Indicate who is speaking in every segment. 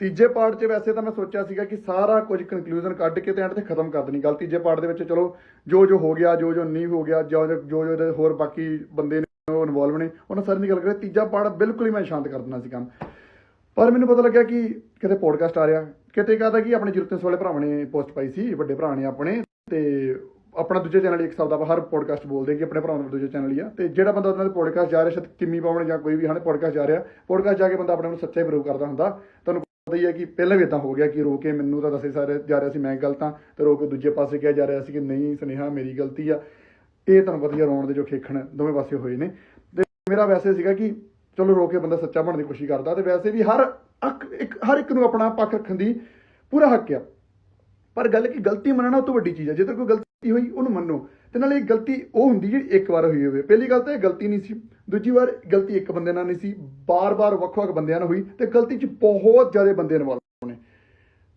Speaker 1: ਤੀਜੇ ਪਾਰਟ 'ਚ ਵੈਸੇ ਤਾਂ ਮੈਂ ਸੋਚਿਆ ਸੀਗਾ ਕਿ ਸਾਰਾ ਕੁਝ ਕਨਕਲੂਜਨ ਕੱਢ ਕੇ ਤੇ ਐਂਡ ਤੇ ਖਤਮ ਕਰ ਦੇਣੀ ਗੱਲ। ਤੀਜੇ ਪਾਰਟ ਦੇ ਵਿੱਚ ਚਲੋ, ਜੋ ਜੋ ਹੋ ਗਿਆ, ਜੋ ਜੋ ਨਹੀਂ ਹੋ ਗਿਆ, ਜੋ ਜੋ ਜੋ ਜੋ ਹੋਰ ਬਾਕੀ ਬੰਦੇ ਨੇ ਉਹ ਇਨਵੋਲਵ ਨੇ, ਉਹਨਾਂ ਸਾਰਿਆਂ ਦੀ ਗੱਲ ਕਰੇ ਤੀਜਾ ਪਾਰਟ ਬਿਲਕੁਲ ਹੀ ਮੈਂ ਸ਼ਾਂਤ ਕਰ ਦੇਣਾ ਸੀ ਕੰਮ। ਪਰ ਮੈਨੂੰ ਪਤਾ ਲੱਗਿਆ ਕਿ ਕਿਤੇ ਪੋਡਕਾਸਟ ਆ ਰਿਹਾ। ਕਿਤੇ ਕਹਦਾ ਕਿ ਆਪਣੇ ਜੁਰਤਸ ਵਾਲੇ ਭਰਾਵਾਂ ਨੇ ਪੋਸਟ ਪਾਈ ਸੀ, ਵੱਡੇ ਭਰਾ ਨੇ ਆਪਣੇ, ਤੇ ਆਪਣਾ ਦੂਜੇ ਚੈਨਲ ਇੱਕ ਸ਼ਬਦ ਆਪਾਂ ਹਰ ਪੋਡਕਾਸਟ ਬੋਲਦੇ ਕਿ ਆਪਣੇ ਭਰਾਵਾਂ ਦਾ ਦੂਜੇ ਚੈਨਲ ਹੀ ਆ। ਤੇ ਜਿਹੜਾ ਬੰਦਾ ਉਹਨਾਂ ਦੇ ਪੋਡਕਾਸਟ ਜਾ ਰਿਹਾ, ਸ਼ਾਇਦ ਕਿੰਮੀ ਪਾਵਣ ਜਾਂ ਕੋਈ ਵੀ, ਹਨ ਪੋਡਕਾਸਟ ਜਾ ਰਿਹਾ। ਪੋਡਕਾਸਟ ਜਾ ਕੇ ਬੰਦਾ ਆਪਣੇ ਨੂੰ ਸੱਚਾ ਹੀ ਪ੍ਰੂਵ ਕਰਦਾ ਹੁੰਦਾ। ਤੁਹਾਨੂੰ ਪਤਾ ਹੀ ਹੈ ਕਿ ਪਹਿਲਾਂ ਵੀ ਇਦਾਂ ਹੋ ਗਿਆ ਕਿ ਰੋ ਕੇ ਮੈਨੂੰ ਤਾਂ ਦੱਸੇ ਸਾਰੇ ਜਾ ਰਿਹਾ ਸੀ ਮੈਂ ਗਲਤ ਹਾਂ ਤੇ ਰੋ ਕੇ ਦੂਜੇ ਪਾਸੇ ਕਿਹਾ ਜਾ ਰਿਹਾ ਸੀ ਕਿ ਨਹੀਂ ਸੁਨੇਹਾ, ਮੇਰੀ ਗਲਤੀ ਆ। ਇਹ ਤੁਹਾਨੂੰ ਪਤਾ ਹੀ ਰੋਣ ਦੇ ਜੋ ਖੇਖਣ ਦੋਵੇਂ ਪਾਸੇ ਹੋਏ ਨੇ। ਤੇ ਮੇਰਾ ਵੈਸੇ ਸੀਗਾ ਕਿ ਚਲੋ ਰੋ ਕੇ ਬੰਦਾ ਸੱਚਾ ਬਣਨ ਦੀ ਕੋਸ਼ਿਸ਼ ਕਰਦਾ ਤੇ ਵੈਸੇ ਵੀ ਹਰ ਅੱਖ ਇੱਕ, ਹਰ ਇੱਕ ਨੂੰ ਆਪਣਾ ਪੱਖ ਰੱਖਣ ਦੀ ਪੂਰਾ ਹੱਕ ਆ। ਪਰ ਗੱਲ ਕਿ, ਗਲਤੀ ਮੰਨਣਾ ਉਹ ਤੋਂ ਵੱਡੀ ਚੀਜ਼ ਹੈ ਜੇ ਤੇ ਕੋਈ ਗਲਤੀ ਹੋਈ, ਉਹਨੂੰ ਮੰਨੋ। ਤੇ ਨਾਲੇ ਇਹ ਗਲਤੀ ਉਹ ਹੁੰਦੀ ਜਿਹੜੀ ਇੱਕ ਵਾਰ ਹੋਈ ਹੋਵੇ। ਪਹਿਲੀ ਗੱਲ ਤਾਂ ਇਹ ਗਲਤੀ ਨਹੀਂ ਸੀ। ਦੂਜੀ ਵਾਰ ਗਲਤੀ ਇੱਕ ਬੰਦੇ ਨਾਲ ਨਹੀਂ ਸੀ। ਬਾਰ-ਬਾਰ, ਵੱਖ-ਵੱਖ ਬੰਦਿਆਂ ਨਾਲ ਹੋਈ ਤੇ ਗਲਤੀ 'ਚ ਬਹੁਤ ਜ਼ਿਆਦਾ ਬੰਦੇ ਇਨਵੋਲਵ ਹੋਣੇ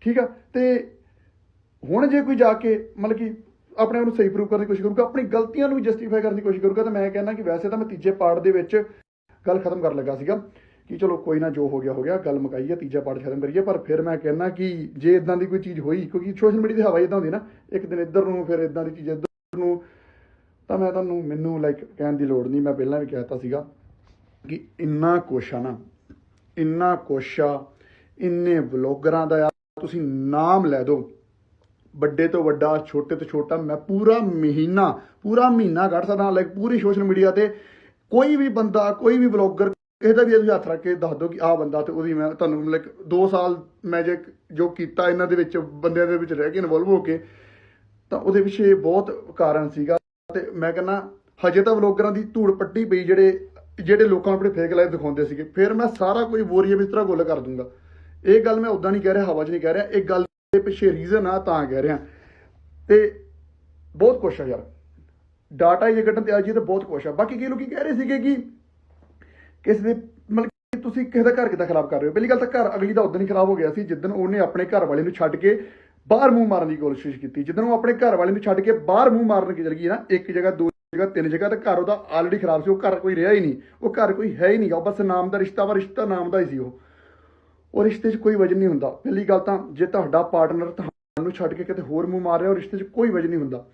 Speaker 1: ਠੀਕ ਆ? ਤੇ ਹੁਣ ਜੇ ਕੋਈ ਜਾ ਕੇ ਮਤਲਬ ਕਿ ਆਪਣੇ ਆਪ ਨੂੰ ਸਹੀ ਪ੍ਰੂਵ ਕਰਨ ਦੀ ਕੋਸ਼ਿਸ਼ ਕਰੂਗਾ, ਆਪਣੀ ਗਲਤੀਆਂ ਨੂੰ ਵੀ ਜਸਟੀਫਾਈ ਕਰਨ ਦੀ ਕੋਸ਼ਿਸ਼ ਕਰੂਗਾ, ਤਾਂ ਮੈਂ ਕਹਿੰਦਾ ਕਿ ਵੈਸੇ ਤਾਂ ਮੈਂ ਤੀਜੇ ਪਾਰਟ ਦੇ ਵਿੱਚ ਗੱਲ ਖਤਮ ਕਰਨ ਲੱਗਾ ਸੀਗਾ ਕਿ ਚਲੋ ਕੋਈ ਨਾ ਜੋ ਹੋ ਗਿਆ ਹੋ ਗਿਆ, ਗੱਲ ਮੁਕਾਈ ਹੈ ਤੀਜਾ ਪਾਰਟ ਖਤਮ ਕਰੀਏ, ਪਰ ਫਿਰ ਮੈਂ ਕਹਿੰਦਾ ਕਿ ਜੇ ਇਦਾਂ ਦੀ ਕੋਈ ਚੀਜ਼ ਹੋਈ, ਕਿਉਂਕਿ ਸੋਸ਼ਲ ਮੀਡੀਆ ਦੀ ਹਵਾ ਇਦਾਂ ਹੁੰਦੀ ਨਾ, ਇੱਕ ਦਿਨ ਇੱਧਰ ਨੂੰ, ਫਿਰ ਇਦਾਂ ਦੀ ਚੀਜ਼ ਇੱਧਰ ਤਾਂ ਮੈਂ ਤੁਹਾਨੂੰ ਮੈਨੂੰ ਲਾਈਕ ਕਹਿਣ ਦੀ ਲੋੜ ਨਹੀਂ, ਮੈਂ ਪਹਿਲਾਂ ਵੀ ਕਹਿਤਾ ਸੀਗਾ ਕਿ ਇੰਨਾ ਕੁਛ ਆ ਨਾ, ਇੰਨਾ ਕੁਛ ਆ, ਇੰਨੇ ਵਲੋਗਰਾਂ ਦਾ ਆ, ਤੁਸੀਂ ਨਾਮ ਲੈ ਦਿਓ। ਵੱਡੇ ਤੋਂ ਵੱਡਾ, ਛੋਟੇ ਤੋਂ ਛੋਟਾ, ਮੈਂ ਪੂਰਾ ਮਹੀਨਾ ਪੂਰਾ ਮਹੀਨਾ ਕੱਢ ਸਕਦਾ ਲਾਈਕ ਪੂਰੀ ਸੋਸ਼ਲ ਮੀਡੀਆ ਤੇ ਕੋਈ ਵੀ ਬੰਦਾ, ਕੋਈ ਵੀ ਵਲੋਗਰ, ਕਿਸੇ ਦਾ ਵੀ ਤੁਸੀਂ ਹੱਥ ਰੱਖ ਕੇ ਦੱਸ ਦਿਓ ਕਿ ਆਹ ਬੰਦਾ ਤੇ ਉਹਦੀ ਮੈਂ ਤੁਹਾਨੂੰ ਲਾਈਕ 2 ਸਾਲ ਮੈਂ ਜੇ ਜੋ ਕੀਤਾ, ਇਹਨਾਂ ਦੇ ਵਿੱਚ, ਬੰਦਿਆਂ ਦੇ ਵਿੱਚ ਰਹਿ ਕੇ ਇਨਵੋਲਵ ਹੋ ਕੇ, ਤਾਂ ਉਹਦੇ ਪਿੱਛੇ ਬਹੁਤ ਕਾਰਨ ਸੀਗਾ। ਤੇ ਮੈਂ ਕਹਿੰਦਾ, ਹਜੇ ਤਾਂ ਵਲੋਗਰਾਂ ਦੀ ਧੂੜ ਪੱਟੀ ਪਈ ਜਿਹੜੇ ਜਿਹੜੇ ਲੋਕਾਂ ਨੂੰ ਆਪਣੇ ਫੇਕ ਲਾਈਫ ਦਿਖਾਉਂਦੇ ਸੀਗੇ। ਫਿਰ ਮੈਂ ਸਾਰਾ ਕੁਝ ਇਸ ਤਰ੍ਹਾਂ ਗੋਲ ਕਰ ਦੂੰਗਾ। ਇਹ ਗੱਲ ਮੈਂ ਉਦਾਂ ਨਹੀਂ ਕਹਿ ਰਿਹਾ, ਹਵਾ 'ਚ ਨਹੀਂ ਕਹਿ ਰਿਹਾ। ਇਹ ਗੱਲ ਦੇ ਪਿੱਛੇ ਰੀਜ਼ਨ ਆ, ਤਾਂ ਕਹਿ ਰਿਹਾ। ਤੇ ਬਹੁਤ ਕੁਛ ਆ ਯਾਰ। ਡਾਟਾ ਜੇ ਕੱਢਣ ਤੇ ਆ ਜੀ ਤਾਂ ਬਹੁਤ ਕੁਛ ਆ। ਬਾਕੀ ਕੀ ਲੋਕੀ ਕਹਿ ਰਹੇ ਸੀਗੇ ਕਿ ਕਿਸੇ ਦੇ, ਮਤਲਬ ਤੁਸੀਂ ਕਿਸੇ ਦਾ ਘਰ ਕਿੱਦਾਂ ਖਰਾਬ ਕਰ ਰਹੇ ਹੋ? ਪਹਿਲੀ ਗੱਲ ਤਾਂ ਘਰ ਅਗਲੀ ਦਾ ਉਦੋਂ ਹੀ ਖਰਾਬ ਹੋ ਗਿਆ ਸੀ, ਜਿੱਦਣ ਉਹਨੇ ਆਪਣੇ ਘਰ ਵਾਲੇ ਨੂੰ ਛੱਡ ਕੇ ਬਾਹਰ ਮੂੰਹ ਮਾਰਨ ਦੀ ਕੋਸ਼ਿਸ਼ ਕੀਤੀ। ਜਿੱਦਣ ਉਹ ਆਪਣੇ ਘਰ ਵਾਲੇ ਨੂੰ ਛੱਡ ਕੇ ਬਾਹਰ ਮੂੰਹ ਮਾਰਨ ਕੀ ਚਲ ਗਈ ਨਾ ਇੱਕ ਜਗ੍ਹਾ ਦੋ ਜਗ੍ਹਾ ਤਿੰਨ ਜਗ੍ਹਾ ਤੇ ਘਰ ਉਹਦਾ ਆਲਰੇਡੀ ਖਰਾਬ ਸੀ ਉਹ ਘਰ ਕੋਈ ਰਿਹਾ ਹੀ ਨਹੀਂ। ਉਹ ਘਰ ਕੋਈ ਹੈ ਹੀ ਨਹੀਂਗਾ ਬਸ ਨਾਮ ਦਾ ਰਿਸ਼ਤਾ ਵਾ ਰਿਸ਼ਤਾ ਨਾਮ ਦਾ ਹੀ ਸੀ ਉਹ। ਉਹ ਰਿਸ਼ਤੇ 'ਚ ਕੋਈ ਵਜਨ ਨਹੀਂ ਹੁੰਦਾ। ਪਹਿਲੀ ਗੱਲ ਤਾਂ ਜੇ ਤੁਹਾਡਾ ਪਾਰਟਨਰ ਤੁਹਾਨੂੰ ਛੱਡ ਕੇ ਕਿਤੇ ਹੋਰ ਮੂੰਹ ਮਾਰ ਰਿਹਾ ਉਹ ਰਿਸ਼ਤੇ 'ਚ ਕੋਈ ਵਜਨ ਨਹੀਂ ਹੁੰਦਾ।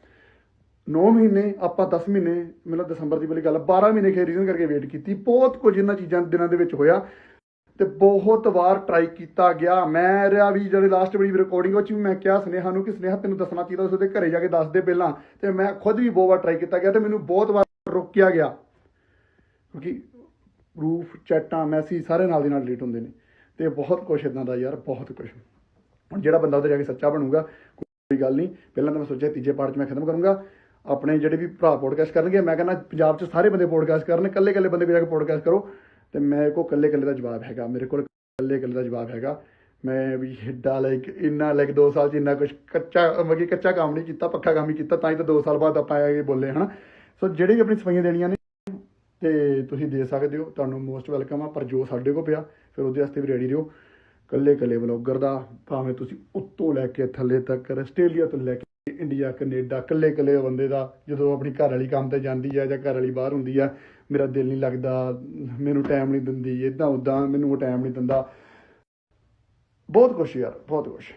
Speaker 1: 9 ਮਹੀਨੇ ਆਪਾਂ 10 ਮਹੀਨੇ ਮਤਲਬ ਦਸੰਬਰ ਦੀ ਵਾਲੀ ਗੱਲ ਆ, 12 ਮਹੀਨੇ ਖੇ ਰੀਜ਼ਨ ਕਰਕੇ ਵੇਟ ਕੀਤੀ। ਬਹੁਤ ਕੁਝ ਇਹਨਾਂ ਚੀਜ਼ਾਂ ਦਿਨਾਂ ਦੇ ਵਿੱਚ ਹੋਇਆ। ਤੇ ਬਹੁਤ ਵਾਰ ਟਰਾਈ ਕੀਤਾ ਗਿਆ। ਮੈਂ ਰਿਹਾ ਵੀ ਜਿਹੜੇ ਲਾਸਟ ਵਾਰੀ ਰਿਕਾਰਡਿੰਗ ਵਿੱਚ ਵੀ ਮੈਂ ਕਿਹਾ ਸੁਨੇਹਾ ਨੂੰ ਕਿ ਸੁਨੇਹਾ ਤੈਨੂੰ ਦੱਸਣਾ ਚਾਹੀਦਾ ਉਸ ਉਹਦੇ ਘਰੇ ਜਾ ਕੇ ਦੱਸ ਦੇ ਪਹਿਲਾਂ। ਤੇ ਮੈਂ ਖੁਦ ਵੀ ਬਹੁਤ ਵਾਰ ਟਰਾਈ ਕੀਤਾ ਗਿਆ ਤੇ ਮੈਨੂੰ ਬਹੁਤ ਵਾਰ ਰੋਕਿਆ ਗਿਆ। ਕਿਉਂਕਿ ਪ੍ਰੂਫ ਚੈਟਾਂ ਮੈਸੇਜ ਸਾਰੇ ਨਾਲ ਦੀ ਨਾਲ ਡਿਲੀਟ ਹੁੰਦੇ ਨੇ। ਤੇ ਬਹੁਤ ਕੁਝ ਇਦਾਂ ਦਾ ਯਾਰ, ਬਹੁਤ ਕੁਝ ਹੁਣ ਜਿਹੜਾ ਬੰਦਾ ਉਹਦੇ ਜਾ ਕੇ ਸੱਚਾ ਬਣੂਗਾ, ਕੋਈ ਗੱਲ ਨਹੀਂ। ਪਹਿਲਾਂ ਤਾਂ ਮੈਂ ਸੋਚਿਆ ਤੀਜੇ ਪਾਰਟ 'ਚ ਮੈਂ ਖਤਮ ਕਰੂੰਗਾ। ਆਪਣੇ ਜਿਹੜੇ ਵੀ ਭਰਾ ਪੋਡਕਾਸਟ ਕਰਨਗੇ, ਮੈਂ ਕਹਿੰਦਾ ਪੰਜਾਬ 'ਚ ਸਾਰੇ ਬੰਦੇ ਪੋਡਕਾਸਟ ਕਰਨ ਇਕੱਲੇ ਇਕੱਲੇ ਬੰਦੇ ਵੀ ਜਾ ਕੇ ਪੋਡਕਾਸਟ ਕਰੋ। ਤੇ ਮੇਰੇ ਕੋਲ ਇਕੱਲੇ ਇਕੱਲੇ ਦਾ ਜਵਾਬ ਹੈਗਾ, ਮੇਰੇ ਕੋਲ ਇਕੱਲੇ ਇਕੱਲੇ ਦਾ ਜਵਾਬ ਹੈਗਾ। ਮੈਂ ਵੀ ਹਿੱਡਾ ਲਾਈਕ ਇੰਨਾ ਲਾਈਕ 2 ਸਾਲ 'ਚ ਇੰਨਾ ਕੁਝ ਕੱਚਾ, ਮਤਲਬ ਕਿ ਕੱਚਾ ਕੰਮ ਨਹੀਂ ਕੀਤਾ, ਪੱਕਾ ਕੰਮ ਹੀ ਕੀਤਾ, ਤਾਂ ਹੀ ਤਾਂ 2 ਸਾਲ ਬਾਅਦ ਆਪਾਂ ਇਹ ਬੋਲੇ, ਹਨਾ? ਸੋ ਜਿਹੜੇ ਵੀ ਆਪਣੀ ਸਫਾਈਆਂ ਦੇਣੀਆਂ ਨੇ, ਤੇ ਤੁਸੀਂ ਦੇ ਸਕਦੇ ਹੋ। ਤੁਹਾਨੂੰ ਮੋਸਟ ਵੈਲਕਮ ਆ, ਪਰ ਜੋ ਸਾਡੇ ਕੋਲ ਪਿਆ, ਫਿਰ ਉਹਦੇ ਵਾਸਤੇ ਵੀ ਰੈਡੀ ਰਹੋ। ਕੱਲੇ ਕੱਲੇ ਬਲੌਗਰ ਦਾ, ਭਾਵੇਂ ਤੁਸੀਂ ਉੱਤੋਂ ਲੈ ਕੇ ਥੱਲੇ ਤੱਕ, ਆਸਟ੍ਰੇਲੀਆ ਤੋਂ ਲੈ ਕੇ ਇੰਡੀਆ, ਕੈਨੇਡਾ ਕੱਲੇ ਕੱਲੇ ਬੰਦੇ ਦਾ, ਜਦੋਂ ਆਪਣੀ ਘਰ ਵਾਲੀ ਕੰਮ ਤੇ ਜਾਂਦੀ ਆ ਜਾਂ ਘਰ ਵਾਲੀ ਬਾਹਰ ਹੁੰਦੀ ਆ ਮੇਰਾ ਦਿਲ ਨਹੀਂ ਲੱਗਦਾ, ਮੈਨੂੰ ਟਾਈਮ ਨਹੀਂ ਦਿੰਦੀ ਇਦਾਂ ਉਦਾਂ ਮੈਨੂੰ ਉਹ ਟਾਈਮ ਨਹੀਂ ਦਿੰਦਾ। ਬਹੁਤ ਕੁਛ ਯਾਰ, ਬਹੁਤ ਕੁਛ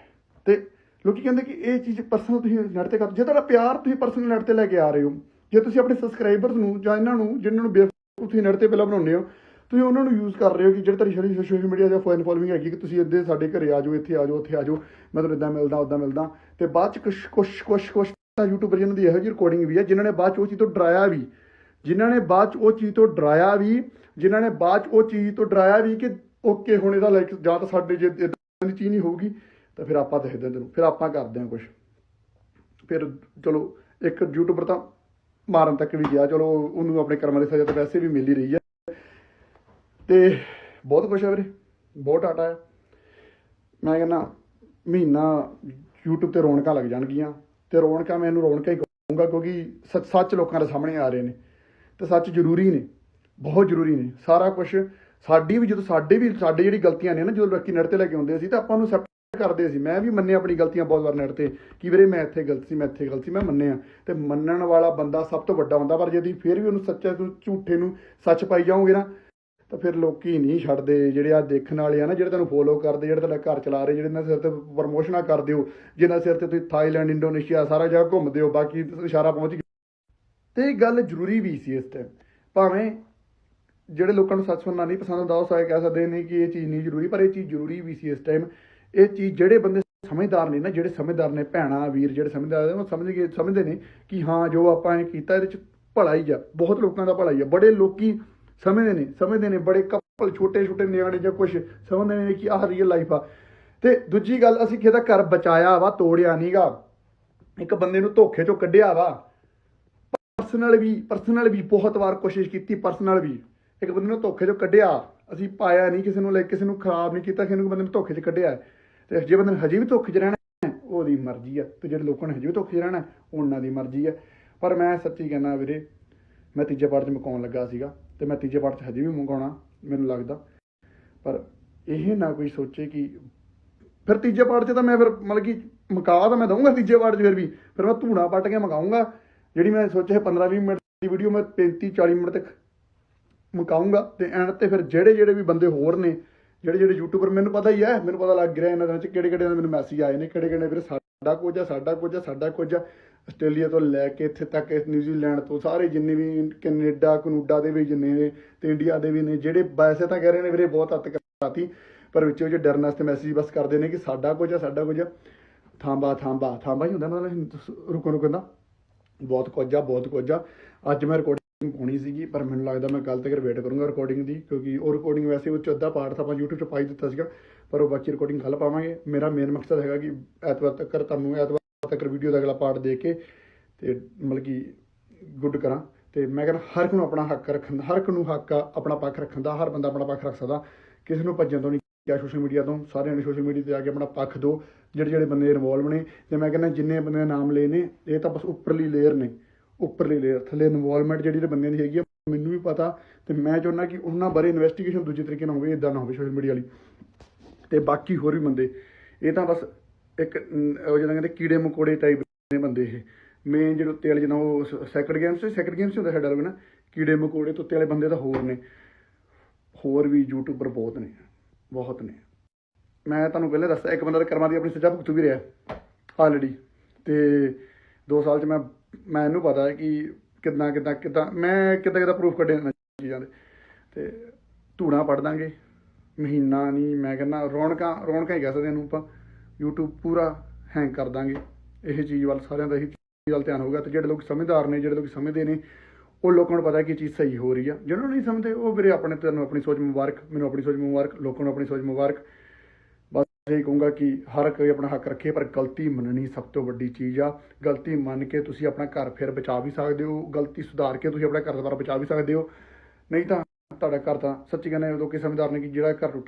Speaker 1: ਤੇ ਲੋਕੀ ਕਹਿੰਦੇ ਕਿ ਇਹ ਚੀਜ਼ ਪਰਸਨਲ ਤੁਸੀਂ ਨੈਟ ਤੇ ਕਰ, ਜੇ ਤੁਹਾਡਾ ਪਿਆਰ ਤੁਸੀਂ ਪਰਸਨਲ ਨੈਟ ਤੇ ਲੈ ਕੇ ਆ ਰਹੇ ਹੋ, ਜੇ ਤੁਸੀਂ ਆਪਣੇ ਸਬਸਕ੍ਰਾਈਬਰਸ ਨੂੰ ਜਾਂ ਇਹਨਾਂ ਨੂੰ, ਜਿਨ੍ਹਾਂ ਨੂੰ ਬੇਵਕੂਫ ਤੁਸੀਂ ਨੈਟ ਤੇ ਪਹਿਲਾਂ ਬਣਾਉਂਦੇ ਹੋ, ਤੁਸੀਂ ਉਹਨਾਂ ਨੂੰ ਯੂਜ਼ ਕਰ ਰਹੇ ਹੋ ਕਿ ਜਿਹੜੇ ਤੁਹਾਡੀ ਸਾਰੀ ਸੋਸ਼ਲ ਮੀਡੀਆ ਜਾਂ ਫੋਨ ਫੋਲੋਇੰਗ ਹੈਗੀ ਕਿ ਤੁਸੀਂ ਇੱਦੇ ਸਾਡੇ ਘਰੇ ਆ ਜਾਓ, ਇੱਥੇ ਆ ਜਾਓ, ਉੱਥੇ ਆ ਜਾਓ, ਮੈਂ ਤੁਹਾਨੂੰ ਇਦਾਂ ਮਿਲਦਾ ਉਦਾਂ ਮਿਲਦਾ। ਤੇ ਬਾਅਦ ਚ ਕੁਛ ਕੁਛ ਕੁਛ ਕੁਛ ਤਾਂ ਯੂਟਿਊਬਰ ਜਿਹਨਾਂ ਦੀ ਇਹੋ ਜਿਹੀ ਰਿਕਾਰਡਿੰਗ ਵੀ ਹੈ, ਜਿਨ੍ਹਾਂ ਨੇ ਬਾਅਦ ਚ ਉਹ ਚੀਜ਼ ਤੋਂ ਡਰਾਇਆ ਵੀ। ਜਿਨ੍ਹਾਂ ਨੇ ਬਾਅਦ ਚ ਉਹ ਚੀਜ਼ ਤੋਂ ਡਰਾਇਆ ਵੀ, ਜਿਨ੍ਹਾਂ ਨੇ ਬਾਅਦ ਚ ਉਹ ਚੀਜ਼ ਤੋਂ ਡਰਾਇਆ ਵੀ ਕਿ ਓਕੇ, ਹੁਣ ਇਹਦਾ ਲਾਈਕ ਜਾਂ ਤਾਂ ਸਾਡੇ ਜੇ ਇਦਾਂ ਦੀ ਚੀਜ਼ ਨਹੀਂ ਹੋਊਗੀ, ਤਾਂ ਫਿਰ ਆਪਾਂ ਦੇਖਦੇ ਹਾਂ ਤੈਨੂੰ, ਫਿਰ ਆਪਾਂ ਕਰਦੇ ਹਾਂ ਕੁਝ ਫਿਰ ਚਲੋ, ਇੱਕ ਯੂਟਿਊਬਰ ਤਾਂ ਮਾਰਨ ਤੱਕ ਵੀ ਗਿਆ, ਚਲੋ ਉਹਨੂੰ ਆਪਣੇ ਕਰਮਾਂ ਦੀ ਸਜ਼ਾ ਤਾਂ ਵੈਸੇ ਵੀ ਮਿਲ ਹੀ ਰਹੀ ਹੈ। ਤੇ ਬਹੁਤ ਕੁਛ ਹੈ ਵੀਰੇ, ਬਹੁਤ ਆਟਾ ਹੈ। ਮੈਂ ਕਹਿੰਦਾ, ਮਹੀਨਾ YouTube ਤੇ ਰੌਣਕਾਂ ਲੱਗ ਜਾਣਗੀਆਂ, ਤੇ ਰੌਣਕਾਂ ਮੈਂ ਇਹਨੂੰ ਰੌਣਕਾਂ ਹੀ ਕਹੂੰਗਾ ਕਿਉਂਕਿ ਸੱਚ ਸੱਚ ਲੋਕਾਂ ਦੇ ਸਾਹਮਣੇ ਆ ਰਹੇ ਨੇ। ਤੇ ਸੱਚ ਜ਼ਰੂਰੀ ਨੇ, ਬਹੁਤ ਜ਼ਰੂਰੀ ਨੇ। ਸਾਰਾ ਕੁਝ ਸਾਡੀ ਵੀ, ਜਦੋਂ ਸਾਡੇ ਵੀ, ਸਾਡੇ ਜਿਹੜੀ ਗਲਤੀਆਂ ਨੇ ਨਾ, ਜਦੋਂ ਲੋਕੀ ਨੜ ਤੇ ਲੈ ਕੇ ਆਉਂਦੇ ਸੀ, ਤਾਂ ਆਪਾਂ ਨੂੰ accept ਕਰਦੇ ਸੀ। ਮੈਂ ਵੀ ਮੰਨਿਆ ਆਪਣੀ ਗਲਤੀਆਂ ਬਹੁਤ ਵਾਰ ਨੜ ਤੇ, ਕਿ ਵੀਰੇ ਮੈਂ ਇੱਥੇ ਗਲਤ ਸੀ, ਮੈਂ ਇੱਥੇ ਗਲਤ ਸੀ, ਮੈਂ ਮੰਨਿਆ। ਤੇ ਮੰਨਣ ਵਾਲਾ ਬੰਦਾ ਸਭ ਤੋਂ ਵੱਡਾ ਹੁੰਦਾ, ਪਰ ਜੇ ਤੁਸੀਂ ਫਿਰ ਵੀ ਉਹਨੂੰ ਸੱਚੇ ਨੂੰ, ਝੂਠੇ ਨੂੰ ਸੱਚ ਪਾਈ ਜਾਓਗੇ ਨਾ, ਤਾਂ ਫਿਰ ਲੋਕੀ ਨਹੀਂ ਛੱਡਦੇ। ਜਿਹੜੇ ਆ ਦੇਖਣ ਵਾਲੇ ਆ ਨਾ, ਜਿਹੜੇ ਤੁਹਾਨੂੰ ਫੋਲੋ ਕਰਦੇ, ਜਿਹੜੇ ਤੁਹਾਡਾ ਘਰ ਚਲਾ ਰਹੇ ਜਿਹੜੇ ਇਹਨਾਂ ਸਿਰ ਤੇ ਪ੍ਰਮੋਸ਼ਨਾਂ ਕਰਦੇ ਹੋ ਜਿਹਨਾਂ ਸਿਰ ਤੇ ਤੁਸੀਂ ਥਾਈਲੈਂਡ ਇੰਡੋਨੇਸ਼ੀਆ ਸਾਰਾ ਜਗ੍ਹਾ ਘੁੰਮਦੇ ਹੋ ਬਾਕੀ ਇਸ਼ਾਰਾ ਪਹੁੰਚ ਤੇ ਇਹ ਗੱਲ ਜ਼ਰੂਰੀ ਵੀ ਸੀ ਇਸ ਟਾਈਮ ਭਾਵੇਂ ਜਿਹੜੇ ਲੋਕਾਂ ਨੂੰ ਸੱਚ ਸੁਣਨਾ ਨਹੀਂ ਪਸੰਦ ਹੁੰਦਾ, ਉਹ ਸਾਰੇ ਕਹਿ ਸਕਦੇ ਨੇ ਕਿ ਇਹ ਚੀਜ਼ ਨਹੀਂ ਜ਼ਰੂਰੀ, ਪਰ ਇਹ ਚੀਜ਼ ਜ਼ਰੂਰੀ ਵੀ ਸੀ ਇਸ ਟਾਈਮ ਇਹ ਚੀਜ਼ ਜਿਹੜੇ ਬੰਦੇ ਸਮਝਦਾਰ ਨੇ ਨਾ, ਜਿਹੜੇ ਸਮਝਦਾਰ ਨੇ, ਭੈਣਾ, ਵੀਰ ਜਿਹੜੇ ਸਮਝਦਾਰ ਨੇ, ਉਹ ਸਮਝ ਗਏ ਸਮਝਦੇ ਨੇ ਕਿ ਹਾਂ, ਜੋ ਆਪਾਂ ਇਹ ਕੀਤਾ, ਇਹਦੇ ਚ ਭਲਾ ਹੀ ਆ, ਬਹੁਤ ਲੋਕਾਂ ਦਾ ਭਲਾ ਹੀ ਆ। ਬੜੇ ਲੋਕੀ ਸਮਝਦੇ ਨੇ ਸਮਝਦੇ ਨੇ, ਬੜੇ ਕਪਲ ਛੋਟੇ ਛੋਟੇ ਨਿਆਣੇ ਜਾਂ ਕੁਝ ਸਮਝਦੇ ਨੇ ਕਿ ਆਹ ਰੀਅਲ ਲਾਈਫ ਆ। ਤੇ ਦੂਜੀ ਗੱਲ, ਅਸੀਂ ਕਿਸੇ ਦਾ ਘਰ ਬਚਾਇਆ ਵਾ, ਤੋੜਿਆ ਨਹੀਂਗਾ ਇੱਕ ਬੰਦੇ ਨੂੰ ਧੋਖੇ ਚੋਂ ਕੱਢਿਆ ਵਾ। ਪਰਸਨਲ ਵੀ ਪਰਸਨਲ ਵੀ ਬਹੁਤ ਵਾਰ ਕੋਸ਼ਿਸ਼ ਕੀਤੀ ਪਰਸਨਲ ਵੀ। ਇੱਕ ਬੰਦੇ ਨੂੰ ਧੋਖੇ ਚੋਂ ਕੱਢਿਆ, ਅਸੀਂ ਪਾਇਆ ਨਹੀਂ ਕਿਸੇ ਨੂੰ ਲੈ ਕਿਸੇ ਨੂੰ ਖਰਾਬ ਨਹੀਂ ਕੀਤਾ, ਕਿਸੇ ਨੂੰ ਬੰਦੇ ਨੂੰ ਧੋਖੇ 'ਚ ਕੱਢਿਆ। ਤੇ ਜੇ ਬੰਦੇ ਨੂੰ ਹਜੇ ਵੀ ਧੋਖੇ 'ਚ ਰਹਿਣਾ ਉਹਦੀ ਮਰਜ਼ੀ ਆ। ਤੇ ਜਿਹੜੇ ਲੋਕਾਂ ਨੇ ਹਜੇ ਵੀ ਧੋਖੇ 'ਚ ਰਹਿਣਾ ਉਹਨਾਂ ਦੀ ਮਰਜ਼ੀ ਆ। ਪਰ ਮੈਂ ਸੱਚੀ ਕਹਿੰਦਾ ਵੀਰੇ, ਮੈਂ ਤੀਜੇ ਪਾਰਟ 'ਚ ਮੁਕਾਉਣ ਲੱਗਾ ਸੀਗਾ, ਤੇ ਮੈਂ ਤੀਜੇ ਪਾਰਟ 'ਚ ਹਜੇ ਵੀ ਮੁਕਾਉਣਾ, ਮੈਨੂੰ ਲੱਗਦਾ। ਪਰ ਇਹ ਨਾ ਕੋਈ ਸੋਚੇ ਕਿ ਫਿਰ ਤੀਜੇ ਪਾਰਟ 'ਚ ਤਾਂ ਮੈਂ ਫਿਰ ਮਤਲਬ ਕਿ ਮਕਾ ਤਾਂ ਮੈਂ ਦਊਂਗਾ ਤੀਜੇ ਪਾਰਟ 'ਚ ਫਿਰ ਵੀ। ਫਿਰ ਮੈਂ ਧੂਣਾ ਪੱਟ ਕੇ ਮਕਾਉਂਗਾ ਜਿਹੜੀ ਮੈਂ ਸੋਚਿਆ 15 20 ਮਿੰਟ ਦੀ ਵੀਡੀਓ ਮੈਂ 35 40 ਮਿੰਟ ਤੱਕ ਮੁਕਾਉਂਗਾ ਤੇ ਐਂਡ ਤੇ ਫਿਰ ਜਿਹੜੇ ਜਿਹੜੇ ਵੀ ਬੰਦੇ ਹੋਰ ਨੇ, ਜਿਹੜੇ ਜਿਹੜੇ ਯੂਟਿਊਬਰ ਮੈਨੂੰ ਪਤਾ ਹੀ ਹੈ, ਮੈਨੂੰ ਪਤਾ ਲੱਗ ਰਿਹਾ ਇਹਨਾਂ ਦੇ ਵਿੱਚ ਕਿਹੜੇ ਕਿਹੜੇ ਮੈਨੂੰ ਮੈਸੇਜ ਆਏ ਨੇ, ਕਿਹੜੇ ਕਿਹੜੇ ਵੀਰੇ ਸਾਡਾ ਕੁਝ ਆ, ਸਾਡਾ ਕੁਝ ਆ, ਸਾਡਾ ਕੁਝ ਆ। ਆਸਟ੍ਰੇਲੀਆ ਤੋਂ ਲੈ ਕੇ ਇੱਥੇ ਤੱਕ, ਨਿਊਜ਼ੀਲੈਂਡ ਤੋਂ ਸਾਰੇ ਜਿੰਨੇ ਵੀ ਕੈਨੇਡਾ, ਕਨੂਡਾ ਦੇ ਵੀ ਜਿੰਨੇ ਨੇ ਤੇ ਇੰਡੀਆ ਦੇ ਵੀ ਨੇ, ਜਿਹੜੇ ਵੈਸੇ ਤਾਂ ਕਹਿ ਰਹੇ ਨੇ ਵੀਰੇ ਬਹੁਤ ਹੱਦ ਕਰਾਤੀ ਪਰ ਵਿੱਚੋਂ ਜੇ ਡਰਨ ਵਾਸਤੇ ਮੈਸੇਜ ਬਸ ਕਰਦੇ ਨੇ ਕਿ ਸਾਡਾ ਕੁਝ ਆ, ਸਾਡਾ ਕੁਝ ਆ। ਥਾਂਬਾ ਥਾਂਬਾ ਥਾਂਬਾ ਹੀ ਹੁੰਦਾ ਮਤਲਬ ਰੁਕੋ ਰੁਕੋ ਦਾ ਬਹੁਤ ਕੁਝ ਆ, ਬਹੁਤ ਕੁਝ ਆ। ਅੱਜ ਮੈਂ ਰਿਕਾਰਡਿੰਗ ਪਾਉਣੀ ਸੀਗੀ, ਪਰ ਮੈਨੂੰ ਲੱਗਦਾ ਮੈਂ ਕੱਲ ਤੱਕ ਵੇਟ ਕਰੂੰਗਾ ਰਿਕਾਰਡਿੰਗ ਦੀ, ਕਿਉਂਕਿ ਉਹ ਰਿਕਾਰਡਿੰਗ ਵੈਸੇ ਉਹ 'ਚ ਅੱਧਾ ਪਾਰਟ ਤਾਂ ਆਪਾਂ YouTube 'ਚ ਪਾਈ ਦਿੱਤਾ ਸੀਗਾ, ਪਰ ਉਹ ਬਾਕੀ ਰਿਕਾਰਡਿੰਗ ਕੱਲ ਪਾਵਾਂਗੇ। ਮੇਰਾ ਮੇਨ ਮਕਸਦ ਹੈਗਾ ਕਿ ਐਤਵਾਰ ਤੱਕ ਤੁਹਾਨੂੰ ਐਤਵਾਰ ਤੱਕ ਵੀਡੀਓ ਦਾ ਅਗਲਾ ਪਾਰਟ ਦੇ ਕੇ ਤੇ ਮਤਲਬ ਕਿ ਗੁੱਡ ਕਰਾਂ। ਤੇ ਮੈਂ ਕਹਿੰਦਾ ਹਰ ਇੱਕ ਨੂੰ ਆਪਣਾ ਹੱਕ ਰੱਖਣ ਦਾ, ਹਰ ਇੱਕ ਨੂੰ ਹੱਕ ਆ, ਆਪਣਾ ਪੱਖ ਰੱਖਣ ਦਾ, ਹਰ ਬੰਦਾ ਆਪਣਾ ਪੱਖ ਰੱਖ ਸਕਦਾ। ਕਿਸੇ ਨੂੰ ਭੱਜਣ ਤੋਂ ਨਹੀਂ ਕਿਹਾ ਸੋਸ਼ਲ ਮੀਡੀਆ ਤੋਂ ਸਾਰਿਆਂ ਨੇ ਸੋਸ਼ਲ ਮੀਡੀਆ ਤੇ ਆ ਕੇ ਆਪਣਾ ਪੱਖ ਦਿਓ ਜਿਹੜੇ ਜਿਹੜੇ ਬੰਦੇ ਇਨਵੋਲਵ ਨੇ। ਤੇ ਮੈਂ ਕਹਿੰਦਾ ਜਿੰਨੇ ਬੰਦੇ ਦੇ ਨਾਮ ਲਏ ਨੇ ਇਹ ਤਾਂ ਬਸ ਉੱਪਰਲੀ ਲੇਅਰ ਨੇ। ਉੱਪਰਲੀ ਲੇਅਰ ਥੱਲੇ ਇਨਵੋਲਵਮੈਂਟ ਜਿਹੜੀ ਦੇ ਬੰਦਿਆਂ ਦੀ ਹੈਗੀ ਆ ਮੈਨੂੰ ਵੀ ਪਤਾ। ਤੇ ਮੈਂ ਚਾਹੁੰਦਾ ਕਿ ਉਹਨਾਂ ਬਾਰੇ ਇਨਵੈਸਟੀਗੇਸ਼ਨ ਦੂਜੇ ਤਰੀਕੇ ਨਾਲ ਹੋਵੇ ਇਦਾਂ ਨਾ ਹੋਵੇ ਸੋਸ਼ਲ ਮੀਡੀਆ ਵਾਲੀ। ਤੇ ਬਾਕੀ ਹੋਰ ਵੀ ਬੰਦੇ। ਇਹ ਤਾਂ ਬਸ ਇੱਕ ਅਮ, ਉਹ ਜਿਹਨਾਂ ਕਹਿੰਦੇ ਕੀੜੇ ਮਕੋੜੇ ਟਾਈਪ ਨੇ ਬੰਦੇ ਇਹ। ਮੇਨ ਜਿਹੜੇ ਉੱਤੇ ਵਾਲੇ ਜਿਹਨਾਂ ਉਹ ਸੈਕੰਡ ਗੇਮਸ ਸੈਕੰਡ ਗੇਮਸ ਹੁੰਦਾ ਸਾਡਾ ਲੋਕ ਨਾ ਕੀੜੇ ਮਕੋੜੇ ਤੋਂ ਉੱਤੇ ਵਾਲੇ ਬੰਦੇ ਤਾਂ ਹੋਰ ਨੇ। ਹੋਰ ਵੀ ਯੂਟਿਊਬਰ ਬਹੁਤ ਨੇ। ਬਹੁਤ ਨੇ। ਮੈਂ ਤੁਹਾਨੂੰ ਪਹਿਲੇ ਦੱਸਿਆ, ਇੱਕ ਬੰਦਾ ਤਾਂ ਕਰਮਾਂ ਦੀ ਆਪਣੀ ਸਜ਼ਾ ਭੁਗਤ ਵੀ ਰਿਹਾ ਆਲਰੇਡੀ ਤੇ 2 ਸਾਲ ਚ ਮੈਂ ਮੈਨੂੰ ਪਤਾ ਹੈ ਕਿ ਕਿੱਦਾਂ ਕਿੱਦਾਂ ਕਿੱਦਾਂ, ਮੈਂ ਕਿੱਦਾਂ ਕਿੱਦਾਂ ਪ੍ਰੂਫ ਕੱਢੇ ਇਹਨਾਂ ਚੀਜ਼ਾਂ ਦੇ। ਤੇ ਧੂਣਾ ਪੜ ਦਾਂਗੇ, ਮਹੀਨਾ ਨਹੀਂ ਮੈਂ ਕਹਿੰਦਾ ਰੌਣਕਾਂ ਰੌਣਕਾਂ ਹੀ ਕਹਿ ਸਕਦੇ ਇਹਨੂੰ ਆਪਾਂ, YouTube ਪੂਰਾ ਹੈਂਗ ਕਰ ਦਾਂਗੇ। ਇਹ ਚੀਜ਼ ਵੱਲ ਸਾਰਿਆਂ ਦਾ ਇਹੀ ਚੀਜ਼ ਵੱਲ ਧਿਆਨ ਹੋਊਗਾ ਤੇ ਜਿਹੜੇ ਲੋਕ ਸਮਝਦਾਰ ਨੇ, ਜਿਹੜੇ ਲੋਕ ਸਮਝਦੇ ਨੇ ਉਹ ਲੋਕਾਂ ਨੂੰ ਪਤਾ ਕਿ ਇਹ ਚੀਜ਼ ਸਹੀ ਹੋ ਰਹੀ ਆ। ਜਿਹਨਾਂ ਨੂੰ ਨਹੀਂ ਸਮਝਦੇ, ਉਹ ਵੀਰੇ ਆਪਣੇ ਤੁਹਾਨੂੰ ਆਪਣੀ ਸੋਚ ਮੁਬਾਰਕ, ਮੈਨੂੰ ਆਪਣੀ ਸੋਚ ਮੁਬਾਰਕ, ਲੋਕਾਂ ਨੂੰ ਆਪਣੀ ਸੋਚ ਮੁਬਾਰਕ। ਬਸ ਇਹ ਕਹੂੰਗਾ ਕਿ ਹਰ ਕੋਈ ਆਪਣਾ ਹੱਕ ਰੱਖੇ, ਪਰ ਗਲਤੀ ਮੰਨਣੀ ਸਭ ਤੋਂ ਵੱਡੀ ਚੀਜ਼ ਆ। ਗਲਤੀ ਮੰਨ ਕੇ ਤੁਸੀਂ ਆਪਣਾ ਘਰ ਫਿਰ ਬਚਾ ਵੀ ਸਕਦੇ ਹੋ, ਗਲਤੀ ਸੁਧਾਰ ਕੇ ਤੁਸੀਂ ਆਪਣਾ ਘਰ ਦੁਬਾਰਾ ਬਚਾ ਵੀ ਸਕਦੇ ਹੋ। ਨਹੀਂ ਤਾਂ ਤੁਹਾਡਾ ਘਰ ਤਾਂ ਸੱਚੀ ਕਹਿੰਦੇ ਉਦੋਂ ਕਿ ਸਮਝਦਾਰ ਨੇ ਕਿ ਜਿਹੜਾ ਘਰ